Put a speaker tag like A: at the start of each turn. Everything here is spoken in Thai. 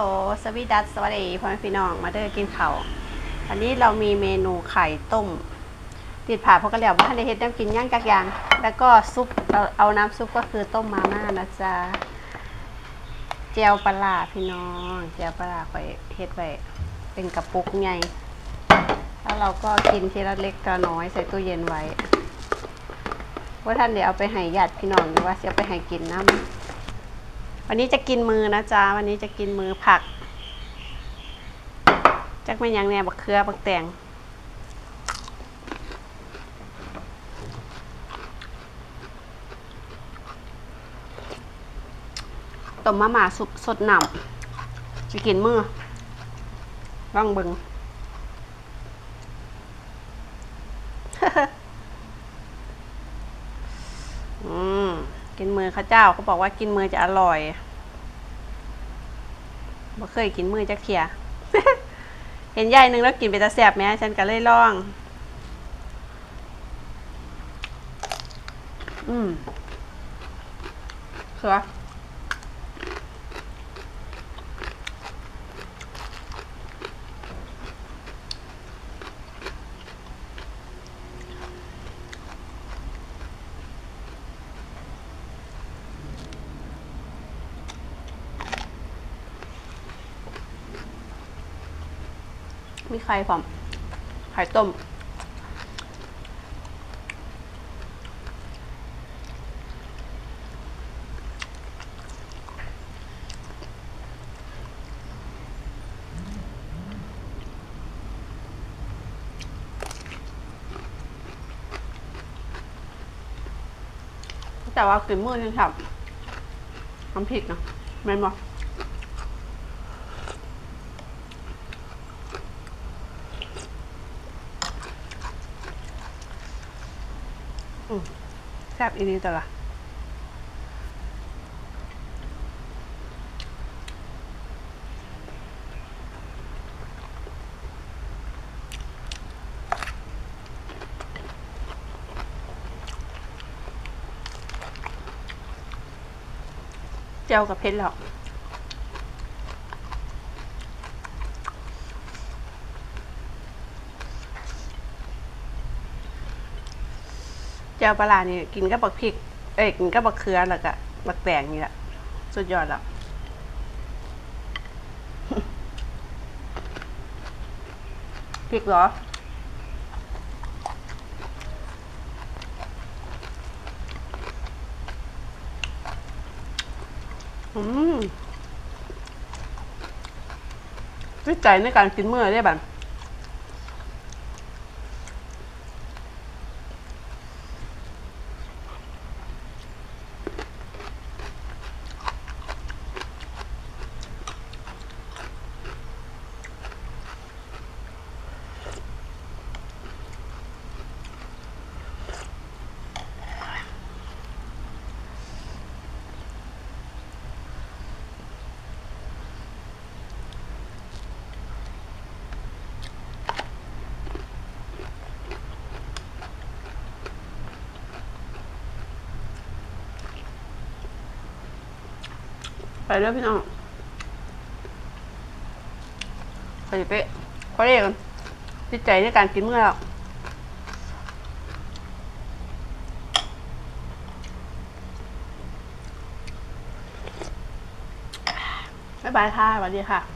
A: โอสวีดัสสวัสดีพ่อแม่พี่น้องมาเด้อกินข้าวอันนี้เรามีเมนูไข่ต้ม ติดผ่าเพราะก็แล้วว่าในเฮ็ดน้ำกินย่างกักอย่าง แล้วก็ซุปเราเอาน้ำซุปก็คือต้มมาม่านะจ๊ะเจียวปลาพี่น้องเจียวปลาร้าข่เฮ็ดไว้เป็นกระปุกใหญ่แล้วเราก็กินทีละเล็กละน้อยใส่ตู้เย็นไว้ว่าท่านเดี๋ยวเอาไปให้ญาติพี่น้องหรือว่าจะเอาไปให้กินน้ำ วันนี้จะกินมือนะจ๊ะวันนี้จะกินมือผักจักไม่ยังแหน่บักเขือบักแตงต้มมะหม่าสุปสดหนำจะกินมือร่องเบิงอืม กินมือข้าเจ้าเขาบอกว่ากินมือจะอร่อยบ่เคยกินมือจะเขียเห็นยายหนึ่งแล้วกินไปตะแสบไหมฉันก็เลยลอง อืมคือ มีไข่ผมไข่ต้ม แต่ว่ากินมือฉันทำน้ำพริกเนาะแม่นบอื แซ่บอีนี้แต่ละเจ้ากับเพชรหรอกเจีย วปลาร้านี่กินกับบักพริก เอ้ยกินกับบักเขือแล้วก็บักแตงนี่แหละสุดยอดแล้วพริกเหรออืมจิตใจในการกินเมื่อได้บัน ไปเรื่อยพี่น้องไปเป๊ะขอเรียกกันจิตใจในการกินเมื่อแล้วบ๊ายบายค่ะสวัสดีค่ะ